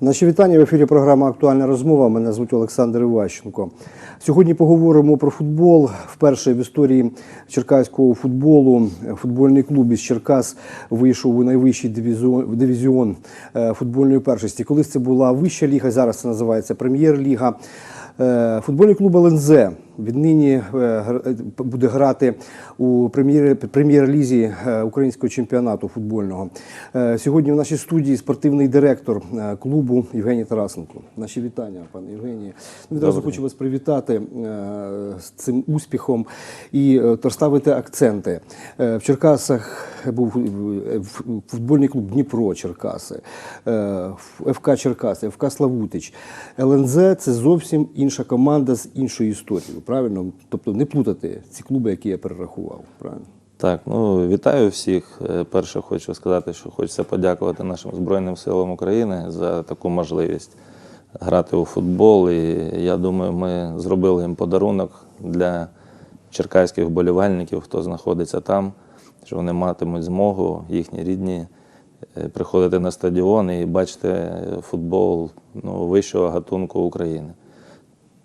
Наші вітання в ефірі. Програма Актуальна розмова. Мене звуть Олександр Іващенко. Сьогодні поговоримо про футбол. Вперше в історії черкаського футболу футбольний клуб із Черкас вийшов у найвищий дивізіон, дивізіон е, футбольної першості. Колись це була вища ліга, зараз це називається прем'єр-ліга. Е, Футбольний клуб ЛНЗ віднині е, е, буде грати у прем'єр- прем'єр-лізі е, українського чемпіонату футбольного. Сьогодні в нашій студії спортивний директор клубу Євгеній Тарасенко. Наші вітання, пане Євгенії. Ну, Відразу хочу вас привітати з цим успіхом і розставити акценти. В Черкасах був футбольний клуб Дніпро Черкаси, ФК Черкаси, ФК Славутич. ЛНЗ це зовсім інша команда з іншою історією. Правильно? Тобто не плутати ці клуби, які я перерахував. Правильно? Так, ну вітаю всіх. Е, Перше хочу сказати, що хочеться подякувати нашим Збройним силам України за таку можливість грати у футбол. І я думаю, ми зробили їм подарунок для черкаських вболівальників, хто знаходиться там, що вони матимуть змогу, їхні рідні, е, приходити на стадіон і бачити футбол ну, вищого гатунку України.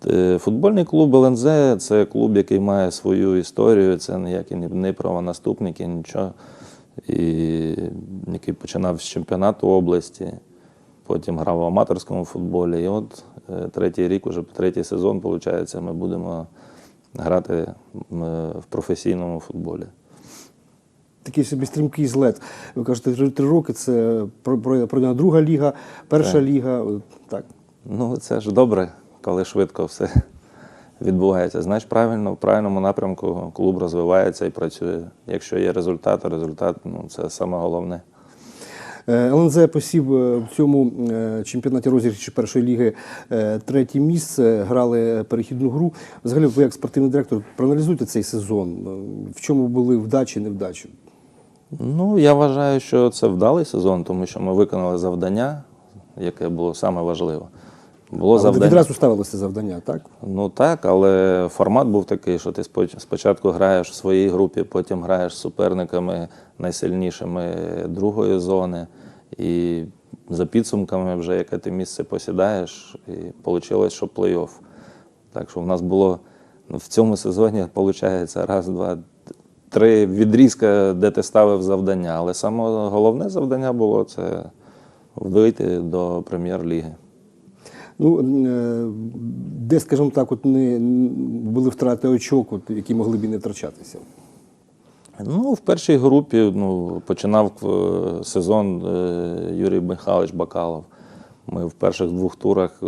Е, Футбольний клуб ЛНЗ це клуб, який має свою історію, це ніякі не- правонаступники, нічого. І який починав з чемпіонату області, потім грав в аматорському футболі. І от е, третій рік, уже третій сезон, виходить, ми будемо грати в професійному футболі. Такий собі стрімкий злет. Ви кажете, три, три роки це про- про- пройдена друга ліга, перша ліга. Так. Ну, це ж добре, коли швидко все відбувається. Знаєш, правильно, в правильному напрямку клуб розвивається і працює. Якщо є результат, то результат ну, це саме головне. Е, ЛНЗ посів е, в цьому е, чемпіонаті розіграші першої ліги третє місце, грали перехідну гру. Взагалі, ви як спортивний директор, проаналізуйте цей сезон. В чому були вдачі, невдачі? Ну, я вважаю, що це вдалий сезон, тому що ми виконали завдання, яке було саме важливе. Було завдання. Відразу ставилося завдання, так? Ну так, але формат був такий, що ти спочатку граєш в своїй групі, потім граєш з суперниками найсильнішими другої зони. І за підсумками, вже яке ти місце посідаєш, і вийшло, що плей-офф. Так що в нас було ну, в цьому сезоні, виходить, раз, два, три відрізка, де ти ставив завдання. Але саме головне завдання було це вийти до прем'єр-ліги. Ну, е, де, скажімо так, от не були втрати очок, от, які могли б і не втрачатися. Ну, в першій групі ну, починав е, сезон е, Юрій Михайлович Бакалов. Ми в перших двох турах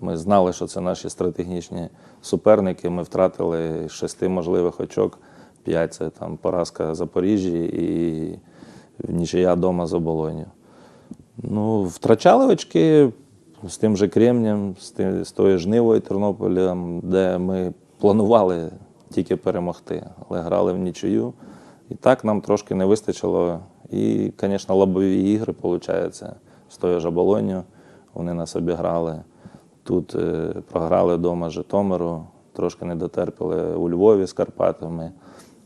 ми знали, що це наші стратегічні суперники. Ми втратили шести можливих очок. П'ять це там поразка Запоріжжі і нічия дома з оболонью. Ну, втрачали очки з тим же Кремнем, з, тим, з тою жнивою Тернополем, де ми планували тільки перемогти, але грали в нічию. І так нам трошки не вистачило. І, звісно, лобові ігри, виходить, з тою ж оболонью. Вони нас обіграли. Тут е, програли вдома Житомиру, трошки не дотерпіли у Львові з Карпатами.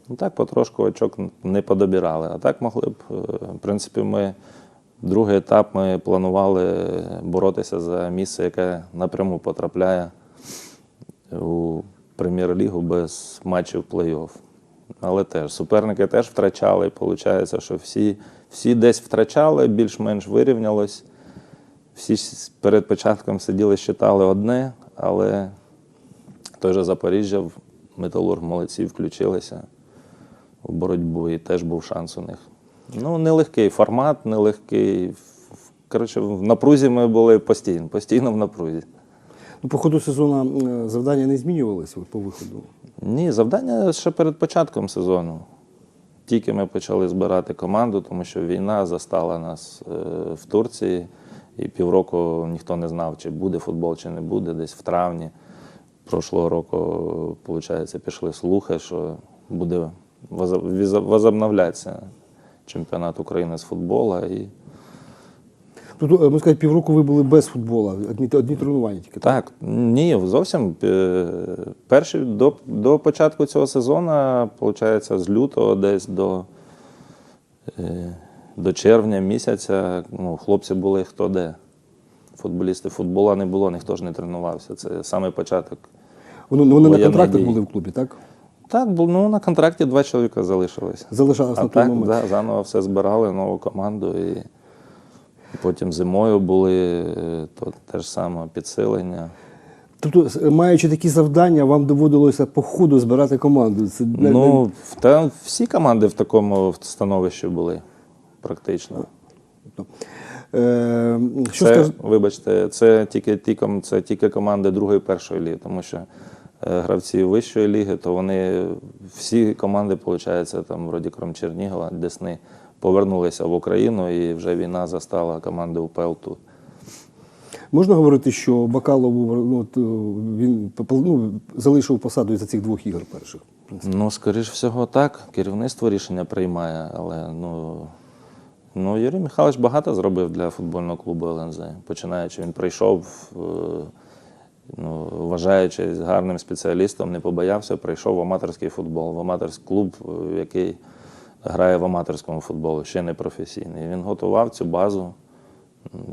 Ну так потрошку очок не подобирали. А так могли б, е, в принципі, ми другий етап ми планували боротися за місце, яке напряму потрапляє у прем'єр-лігу без матчів плей-офф. Але теж суперники теж втрачали. Виходить, що всі, всі десь втрачали, більш-менш вирівнялось. Всі перед початком сиділи, считали одне, але той же Запоріжжя, Металург молодці включилися в боротьбу, і теж був шанс у них. Ну, нелегкий формат, нелегкий. Коротше, в напрузі ми були постійно, постійно в напрузі. Ну, по ходу сезону е, завдання не змінювалися по виходу. Ні, завдання ще перед початком сезону. Тільки ми почали збирати команду, тому що війна застала нас е, в Турції, і півроку ніхто не знав, чи буде футбол, чи не буде. Десь в травні прошлого року, виходить, пішли слухи, що буде возо- возобновлятися чемпіонат України з футболу. І Тобто, можна сказати, півроку ви були без футболу, одні, одні тренування тільки. Так, ні, зовсім. е, Перші до, до початку цього сезону, виходить, з лютого десь до, е, до червня місяця, ну, хлопці були хто де. футболісти. Футбола не було, ніхто ж не тренувався. Це саме початок. Вони, вони на контрактах були в клубі, так? Так, бу- ну, на контракті два чоловіка залишились. Залишалось А на той так, момент. да, заново все збирали, нову команду. І потім зимою були е, то те ж саме підсилення. Тобто, маючи такі завдання, вам доводилося по ходу збирати команду. Це Ну, та всі команди в такому становищі були практично. Е, що це, скаж... вибачте, це тільки ті, ком- це тільки команди другої першої ліги, тому що е, гравці вищої ліги, то вони всі команди, виходить, там, вроді крім Чернігова, Десни, повернулися в Україну і вже війна застала команди УПЛ тут. Можна говорити, що Бакалов ну, е, він ну, залишив посаду із-за цих двох ігор перших. Ну, скоріш всього, так. Керівництво рішення приймає, але ну, ну Юрій Михайлович багато зробив для футбольного клубу ЛНЗ. Починаючи, він прийшов, е, ну, вважаючись гарним спеціалістом, не побоявся, прийшов в аматорський футбол, в аматорський клуб, е, який грає в аматорському футболі, ще не професійний. Він готував цю базу.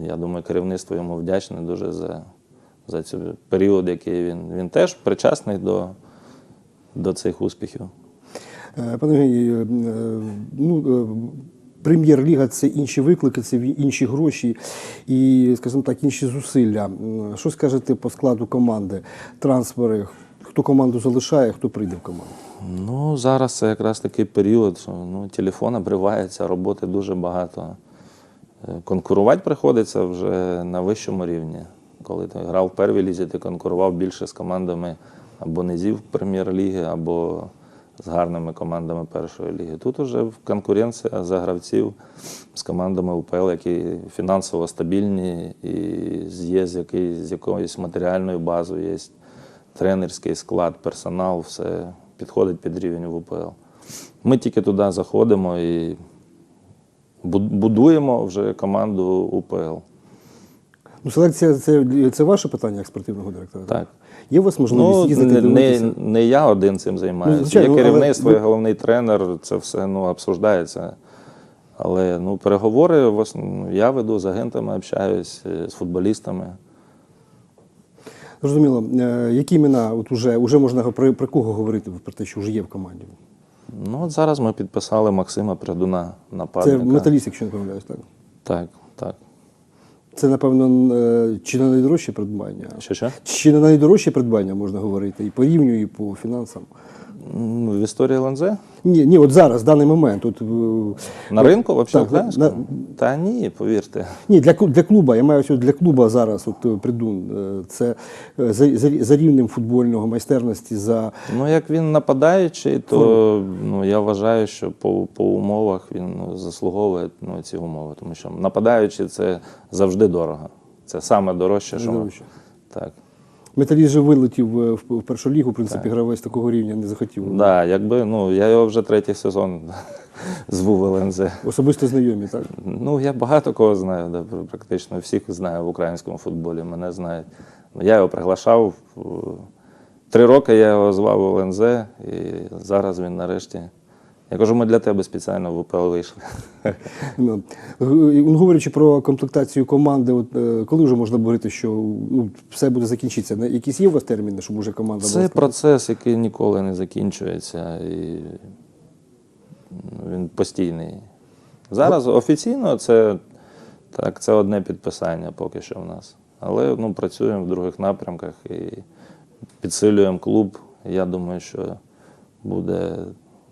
Я думаю, керівництво йому вдячне дуже за, за цей період, який він. Він теж причасний до, до цих успіхів. Е, Пане Євгеній, е, ну, прем'єр-ліга це інші виклики, це інші гроші і, скажімо так, інші зусилля. Що скажете по складу команди, трансфери? Хто команду залишає, хто прийде в команду? Ну, зараз це якраз такий період, ну, телефон обривається, роботи дуже багато. Е, Конкурувати приходиться вже на вищому рівні. Коли ти грав в первій лізі, ти конкурував більше з командами або низів прем'єр-ліги, або з гарними командами першої ліги. Тут вже конкуренція за гравців з командами УПЛ, які фінансово стабільні і є з, який, з якоюсь матеріальною базою, є тренерський склад, персонал, все підходить під рівень в УПЛ. Ми тільки туди заходимо і будуємо вже команду УПЛ. Ну, селекція це, це ваше питання як спортивного директора? Так. Є у вас можливість Ну, їздити не, дивитися? не, не я один цим займаюся. Ну, звичайно, Є керівництво, ви- є головний тренер, це все ну, обсуждається. Але ну, переговори я веду з агентами, общаюсь е, з футболістами. Зрозуміло. Е, Які імена от уже, уже можна про, про кого говорити про те, що вже є в команді? Ну, от зараз ми підписали Максима Прядуна, Це нападника. металіст, якщо не помиляюсь, так? Так, так. Це, напевно, е, чи не найдорожче придбання? Що що? Чи не найдорожче придбання можна говорити і по рівню, і по фінансам? В історії ЛНЗ? Ні, ні, от зараз, в даний момент. От, е, На ринку взагалі? так, на- Та ні, повірте. ні, для, для клуба, я маю для клуба зараз, от е, Придун, е, це за, за, за рівнем футбольного майстерності, за Ну, як він нападаючий, то ну, я вважаю, що по, по умовах він ну, заслуговує ну, ці умови. Тому що нападаючий це завжди дорого. Це саме дорожче, що Найдорожче. так. Металіст же вилетів е, в, першу лігу, в принципі, гравець такого рівня не захотів. Да, якби ну я його вже третій сезон зву в ЛНЗ. Особисто знайомі, так? Ну, я багато кого знаю, да, практично всіх знаю в українському футболі. Мене знають. Я його приглашав. е, Три роки я його звав в ЛНЗ, і зараз він нарешті. Я кажу, ми для тебе спеціально в УПЛ вийшли. Ну, говорячи про комплектацію команди, от, е, коли вже можна говорити, що ну, все буде закінчитися? На- Якісь є у вас терміни, щоб уже команда Це була? процес, який ніколи не закінчується, і ну, він постійний. Зараз офіційно це, так, це одне підписання поки що в нас. Але ну, працюємо в других напрямках і підсилюємо клуб. Я думаю, що буде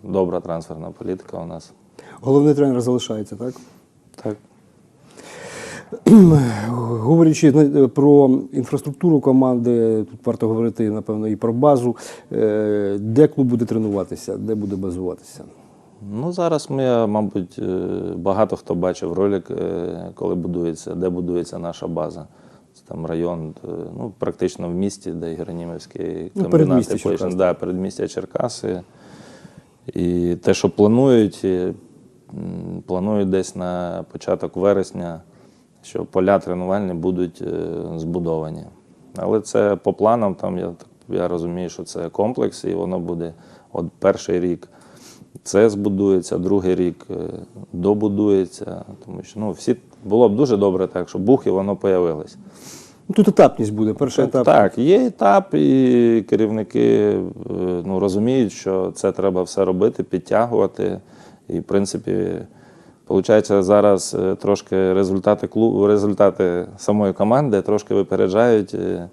добра трансферна політика у нас. Головний тренер залишається, так? Так. Говорячи про інфраструктуру команди, тут варто говорити, напевно, і про базу. Е, Де клуб буде тренуватися, де буде базуватися? Ну, зараз ми, мабуть, е, багато хто бачив ролик, е, коли будується, де будується наша база. Це там район, е, ну, практично в місті, де Геронімівський Ну, комбінат передмістя тепличний, Черкас. да, передмістя Черкаси. І те, що планують, планують десь на початок вересня, що поля тренувальні будуть е, збудовані. Але це по планам, там я, я розумію, що це комплекс, і воно буде от перший рік це збудується, другий рік е, добудується. Тому що ну, всі було б дуже добре так, щоб бух і воно появилось. Ну, тут етапність буде. Перший етап. Так, є етап, і керівники е, ну, розуміють, що це треба все робити, підтягувати. І, в принципі, виходить, зараз е, трошки результати клубу, результати самої команди трошки випереджають е,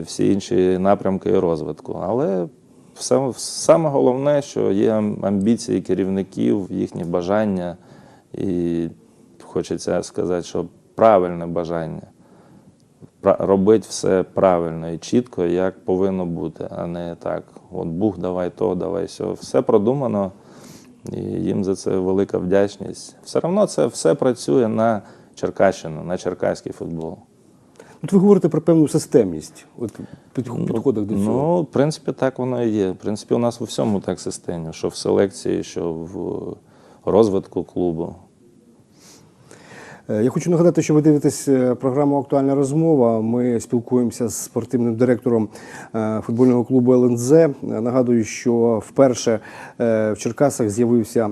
всі інші напрямки розвитку. Але все, саме головне, що є амбіції керівників, їхні бажання, і хочеться сказати, що правильне бажання робити все правильно і чітко, як повинно бути, а не так. От Бух, давай то, давай сьо. Все продумано, і їм за це велика вдячність. Все одно це все працює на Черкащину, на черкаський футбол. От ви говорите про певну системність от, підходах до цього. Ну, в принципі, так воно і є. В принципі, у нас у всьому так системно, що в селекції, що в розвитку клубу. Е, Я хочу нагадати, що ви дивитесь е, програму Актуальна розмова. Ми спілкуємося з спортивним директором е, футбольного клубу ЛНЗ. Нагадую, що вперше в Черкасах з'явився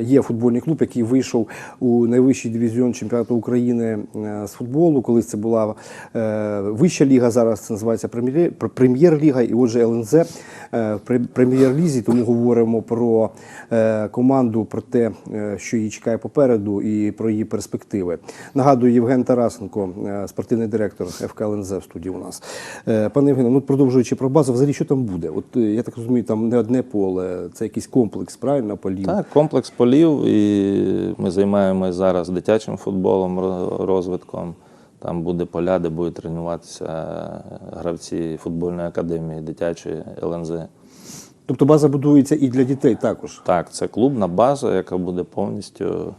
є футбольний клуб, який вийшов у найвищий дивізіон чемпіонату України з футболу. Колись це була вища ліга, зараз це називається прем'єр- прем'єр-ліга. І отже, ЛНЗ в прем'єр-лізі. Тому говоримо про команду, про те, що її чекає попереду, і про її перспективи. Нагадую, Євген Тарасенко, е, спортивний директор ФК ЛНЗ в студії у нас. Е, Пане Євгене, ну продовжуючи про базу, взагалі що там буде? От е, я так розумію, там не одне поле, це якийсь комплекс, правильно, полів. Так, комплекс полів, і ми займаємося зараз дитячим футболом, розвитком. Там буде поля, де будуть тренуватися гравці футбольної академії дитячої ЛНЗ. Тобто база будується і для дітей також. Так, це клубна база, яка буде повністю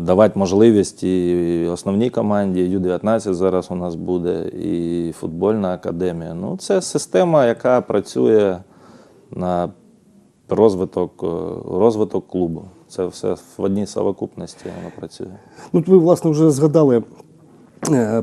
давати можливість і основній команді, і Ю-19 зараз у нас буде, і футбольна академія. Ну, це система, яка працює на розвиток, е, розвиток клубу. Це все в одній совокупності воно працює. Ну, ви, власне, вже згадали е,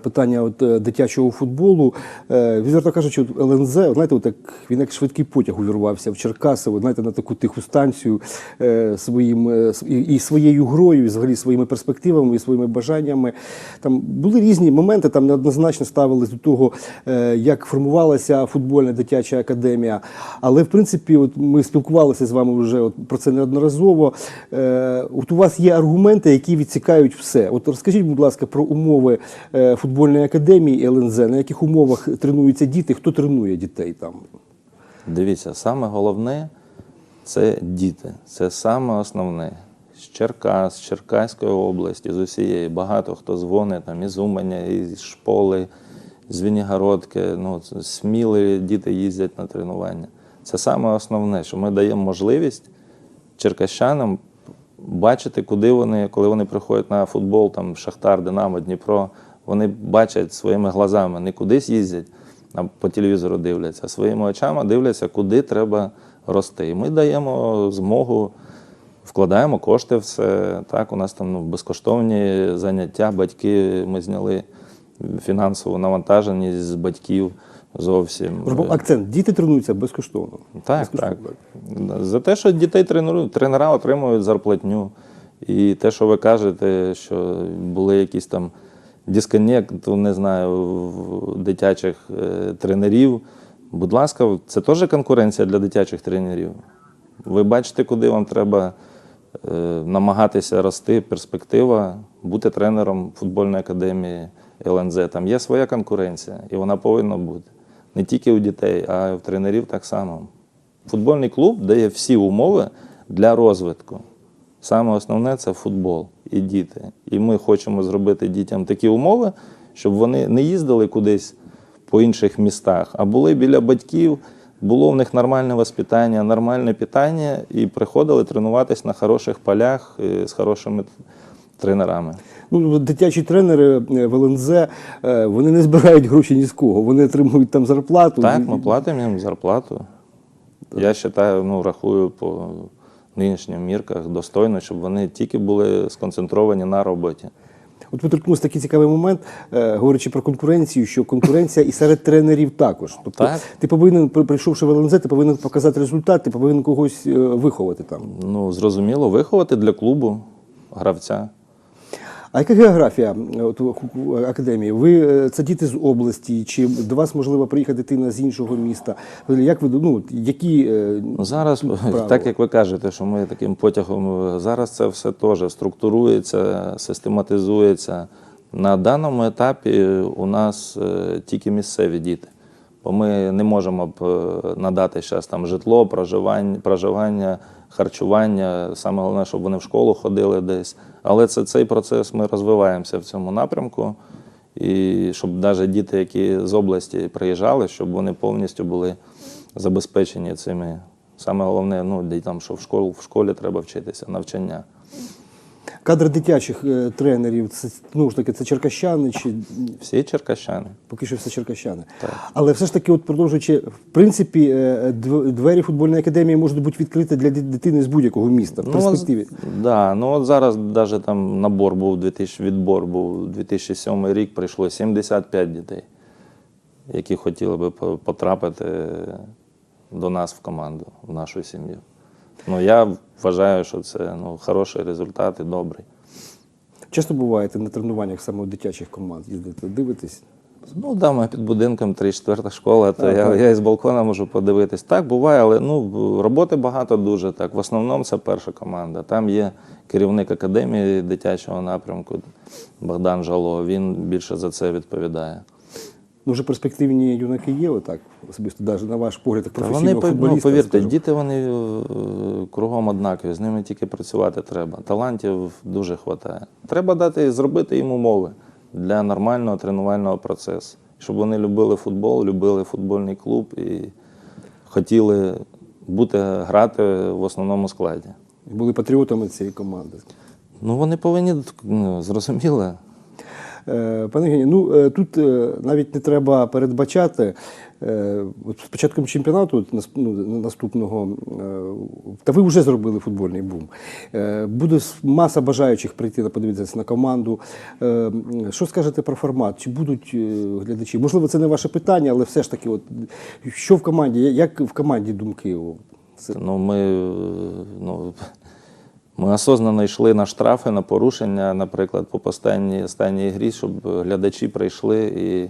питання от, е, дитячого футболу. Е, Відверто кажучи, ЛНЗ, знаєте, от він як швидкий потяг увірвався в Черкаси, знаєте, на таку тиху станцію е, своїм, е, і, і своєю грою, і взагалі своїми перспективами, і своїми бажаннями. Там були різні моменти, там неоднозначно ставились до того, е, як формувалася футбольна дитяча академія. Але, в принципі, от ми спілкувалися з вами вже от про це неодноразово. Е, От у вас є аргументи, які відсікають все. От розкажіть, будь ласка, про умови е, футбольної академії ЛНЗ, на яких умовах тренуються діти, хто тренує дітей там. Дивіться, саме головне це діти. Це саме основне. З Черкас, з Черкаської області, з усієї. Багато хто дзвонить там із Уманя, із Шполи, з Вінігородки. Ну, сміли діти їздять на тренування. Це саме основне, що ми даємо можливість черкащанам бачити, куди вони, коли вони приходять на футбол, там Шахтар, Динамо, Дніпро, вони бачать своїми глазами, не кудись їздять, а по телевізору дивляться, а своїми очами дивляться, куди треба рости. І ми даємо змогу, вкладаємо кошти в це. Так, у нас там ну, безкоштовні заняття, батьки ми зняли фінансову навантаженість з батьків зовсім. Акцент. Діти тренуються безкоштовно. Так, так. За те, що дітей тренують, тренера отримують зарплатню. І те, що ви кажете, що були якісь там дисконект, не знаю, дитячих е, тренерів. Будь ласка, це теж конкуренція для дитячих тренерів. Ви бачите, куди вам треба е, намагатися рости, перспектива, бути тренером футбольної академії ЛНЗ. Там є своя конкуренція, і вона повинна бути. Не тільки у дітей, а й у тренерів так само. Футбольний клуб дає всі умови для розвитку. Саме основне це футбол і діти. І ми хочемо зробити дітям такі умови, щоб вони не їздили кудись по інших містах, а були біля батьків, було в них нормальне воспитання, нормальне питання, і приходили тренуватися на хороших полях е, з хорошими тренерами. Ну, дитячі тренери е, в ЛНЗ, е, вони не збирають гроші ні з кого. Вони отримують там зарплату. Так, ми платимо їм зарплату. Я вважаю, ну, рахую по нинішнім мірках достойно, щоб вони тільки були сконцентровані на роботі. От ви торкнулися такий цікавий момент, е, говорячи про конкуренцію, що конкуренція і серед тренерів також. Тобто Так. ти повинен, прийшовши в ЛНЗ, ти повинен показати результат, ти повинен когось е, виховати там. Ну, зрозуміло, виховати для клубу гравця. А яка географія е, от, академії? Ви е, це діти з області, чи до вас можливо приїхати дитина з іншого міста? Як ви ну, які е, Ну, зараз, правила? так як ви кажете, що ми таким потягом, е, зараз це все теж структурується, систематизується. На даному етапі у нас е, тільки місцеві діти. Бо ми не можемо б е, надати зараз там житло, проживання, проживання, харчування. Саме головне, щоб вони в школу ходили десь. Але це цей процес ми розвиваємося в цьому напрямку. І щоб навіть діти, які з області приїжджали, щоб вони повністю були забезпечені цими. Саме головне, ну, дітям, що в школу, в школі треба вчитися, навчання. Кадри дитячих е, тренерів? Це ну ж таки це черкащани чи Всі черкащани. поки що все черкащани? Так. Але все ж таки, от продовжуючи, в принципі, е, дв- двері футбольної академії можуть бути відкриті для ди- дитини з будь-якого міста в Ну, от, да, ну от зараз навіть там набор був 2000, відбор був 2007 рік, прийшло 75 дітей, які хотіли би по- потрапити до нас в команду, в нашу сім'ю. Ну, я вважаю, що це ну, хороший результат і добрий. Часто буваєте на тренуваннях саме у дитячих команд їздите, дивитесь? Ну, да, ми під будинком 3-4 школа, то Так, я, так. я із балкона можу подивитись. Так, буває, але ну, роботи багато дуже. Так. В основному це перша команда. Там є керівник академії дитячого напрямку Богдан Жало. Він більше за це відповідає. Ну, вже перспективні юнаки є, отак, особисто, навіть на ваш погляд, як професійного вони, ну, повірте, скажу. діти вони е, кругом однакові, з ними тільки працювати треба. Талантів дуже вистачає. Треба дати, зробити їм умови для нормального тренувального процесу, щоб вони любили футбол, любили футбольний клуб і хотіли бути, грати в основному складі. І Були патріотами цієї команди. Ну, вони повинні ну, зрозуміло. Е, Пане Євгенію, ну е, тут е, навіть не треба передбачати. От з початком чемпіонату ну, наступного, та ви вже зробили футбольний бум. Буде маса бажаючих прийти на подивитися на команду. Що скажете про формат? Чи будуть глядачі? Можливо, це не ваше питання, але все ж таки, от, що в команді, як в команді думки? Це Ну, ми, ну, ми осознано йшли на штрафи, на порушення, наприклад, по останній, останній грі, щоб глядачі прийшли і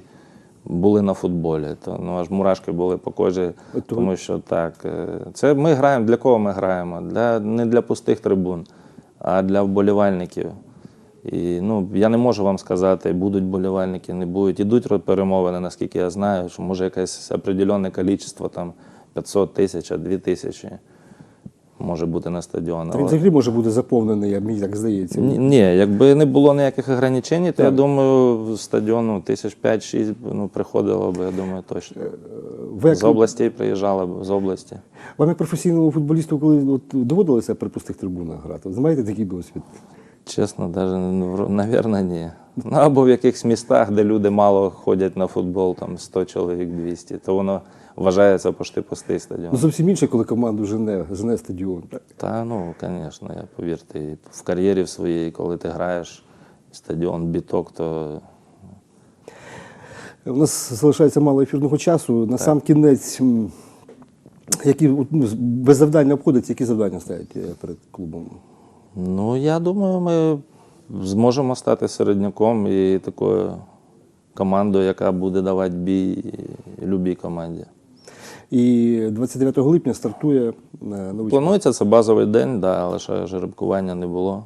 були на футболі. То ну, аж мурашки були по кожі, тому що так. е, Це ми граємо. Для кого ми граємо? Для, не для пустих трибун, а для вболівальників. І ну, я не можу вам сказати, будуть болівальники, не будуть. Ідуть перемовини, наскільки я знаю, що може якесь определенне кількість, там 500 тисяч, а 2 тисячі може бути на стадіон. Та він взагалі може бути заповнений, мені так здається. Ні, якби не було ніяких ограничень, то Так. я думаю, стадіону тисяч 5-6 ну, приходило б, я думаю, точно. Ви як- З області приїжджали б, з області. Вам як професійному футболісту, коли от, доводилося при пустих трибунах грати? Ви Знаєте такий досвід? Чесно, навіть, напевно, ні. Ну, або в якихось містах, де люди мало ходять на футбол, там 100 чоловік 200, то воно вважається пошти пустий стадіон. Ну зовсім інше, коли команду жене, жене стадіон. Так? Та ну, звісно, я повірте, в кар'єрі в своїй, коли ти граєш стадіон біток, то У нас залишається мало ефірного часу. На сам кінець, які ну, без завдань обходиться, які завдання стоять е, перед клубом? Ну, я думаю, ми зможемо стати середняком і такою командою, яка буде давати бій любій команді. І 29 липня стартує е, новий. Планується це базовий день, да, але ще жеребкування не було.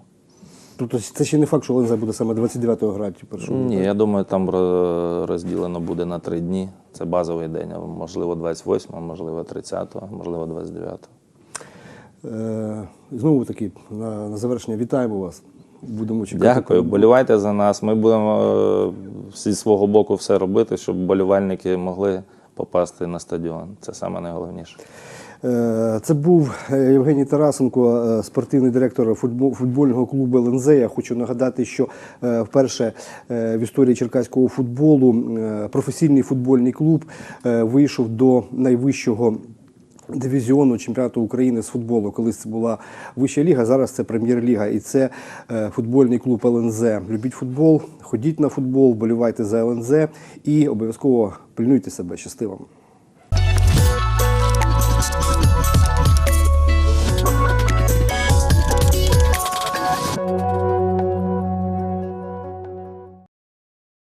Тобто це ще не факт, що Ленза буде саме 29-го грати. Першого. Ні, я думаю, там розділено буде на три дні. Це базовий день, можливо 28-го, можливо 30-го, можливо 29. Е, знову таки, на, на завершення вітаємо вас. Будемо чекати. Дякую, болівайте за нас. Ми будемо е, зі свого боку все робити, щоб болівальники могли попасти на стадіон. Це саме найголовніше. Е, Це був Євгеній Тарасенко, спортивний директор футбольного клубу ЛНЗ. Я хочу нагадати, що вперше в історії черкаського футболу професійний футбольний клуб вийшов до найвищого Дивізіону чемпіонату України з футболу, колись це була вища ліга, зараз це прем'єр-ліга, і це е, футбольний клуб ЛНЗ. Любіть футбол, ходіть на футбол, болівайте за ЛНЗ і обов'язково пильнуйте себе щасливим.